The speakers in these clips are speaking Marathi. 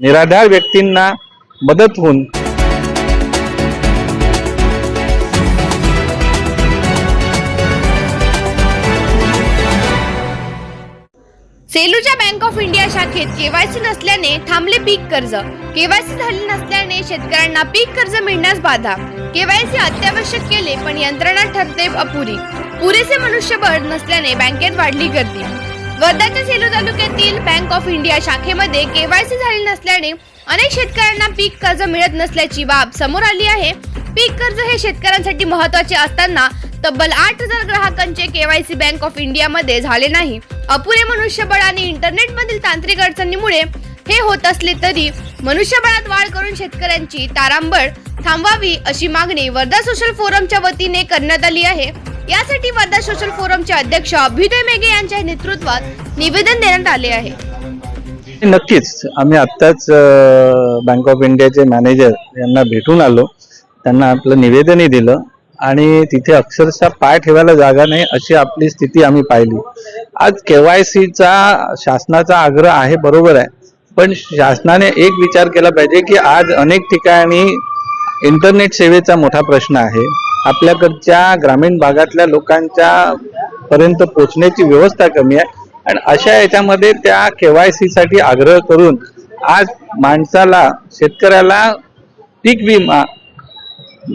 निराधार व्यक्तींना मदत होऊन सेलूच्या बँक ऑफ इंडिया शाखेत केवायसी नसल्याने थांबले पीक कर्ज. केवायसी झाली नसल्याने शेतकऱ्यांना पीक कर्ज मिळण्यास बाधा. केवायसी अत्यावश्यक केले पण यंत्रणा ठरते अपुरी. पुरेसे मनुष्यबळ नसल्याने बँकेत वाढली गर्दी. वर्धाच्या सेलू तालुक्यातील बँक ऑफ इंडिया शाखेमध्ये केवायसी झाली नसल्याने अनेक शेतकऱ्यांना पीक कर्ज मिळत नसल्याची बाब समोर आली आहे. पीक कर्ज हे शेतकऱ्यांसाठी महत्त्वाचे असताना तब्बल आठ हजार ग्राहकांचे केवायसी बँक ऑफ इंडियामध्ये झाले नाही. अपुरे मनुष्यबळ आणि इंटरनेटमधील तांत्रिक अडचणीमुळे हे होत असले तरी मनुष्यबळात वाढ करून शेतकऱ्यांची तारांबळ थांबवावी अशी मागणी वर्धा सोशल फोरमच्या वतीने करण्यात आली आहे. यासाठी वर्धा सोशल फोरमचे अध्यक्ष अभ्युदय मेघे यांच्या नेतृत्वात निवेदन देण्यात आले आहे. नक्कीच आम्ही आत्ताच बँक ऑफ इंडियाचे मॅनेजर यांना भेटून आलो. त्यांना आपलं निवेदनही दिलं आणि तिथे अक्षरशः पाय ठेवायला जागा नाही अशी आपली स्थिती आम्ही पाहिली. आज केवायसीचा शासनाचा आग्रह आहे बरोबर आहे. पण शासनाने एक विचार केला पाहिजे की आज अनेक ठिकाणी इंटरनेट सेवेचा मोठा प्रश्न आहे. आपल्याकडच्या ग्रामीण भागातल्या लोकांच्या पर्यंत पोहोचण्याची व्यवस्था कमी आहे. आणि अशा याच्यामध्ये त्या केवायसी साठी आग्रह करून आज माणसाला शेतकऱ्याला पीक विमा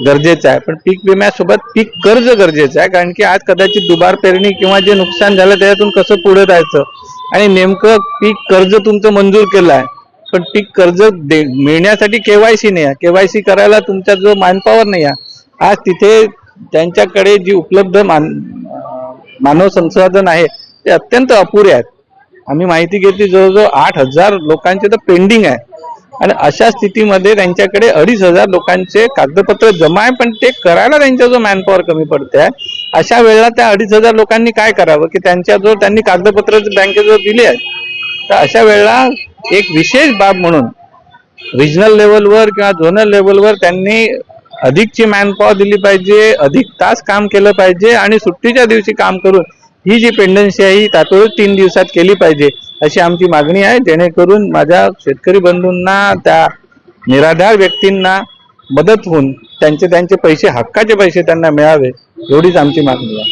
गरजेचा आहे. पण पीक विम्यासोबत पीक कर्ज गरजेचं आहे. कारण की आज कदाचित दुबार पेरणी किंवा जे नुकसान झालं त्याच्यातून कसं पुढे जायचं? आणि नेमकं पीक कर्ज तुमचं मंजूर केलं आहे पण पीक कर्ज दे मिळण्यासाठी केवायसी नाही आहे. केवायसी करायला तुमचा जो मॅनपॉवर नाही आहे आज तिथे त्यांच्याकडे जी उपलब्ध मान मानव संसाधन आहे ते अत्यंत अपुरे आहेत. आम्ही माहिती घेतली जवळजवळ आठ हजार लोकांचे तर पेंडिंग आहे. आणि अशा स्थितीमध्ये त्यांच्याकडे अडीच हजार लोकांचे कागदपत्र जमा आहे पण ते करायला त्यांच्या जो मॅनपॉवर कमी पडते आहे अशा वेळेला त्या अडीच हजार लोकांनी काय करावं की त्यांच्याजवळ त्यांनी कागदपत्र बँकेजवळ दिली आहेत तर अशा वेळेला एक विशेष बाब म्हणून रिजनल लेवलवर किंवा झोनल लेवलवर त्यांनी अधिकची मॅनपॉवर दिली पाहिजे अधिक तास काम केलं पाहिजे आणि सुट्टीच्या दिवशी काम करून ही जी पेंडन्सी आहे ही तात्पुरती तीन दिवसात केली पाहिजे अशी आमची मागणी आहे. जेणेकरून माझ्या शेतकरी बंधूंना त्या निराधार व्यक्तींना मदत होऊन त्यांचे त्यांचे पैसे हक्काचे पैसे त्यांना मिळावे एवढीच आमची मागणी आहे.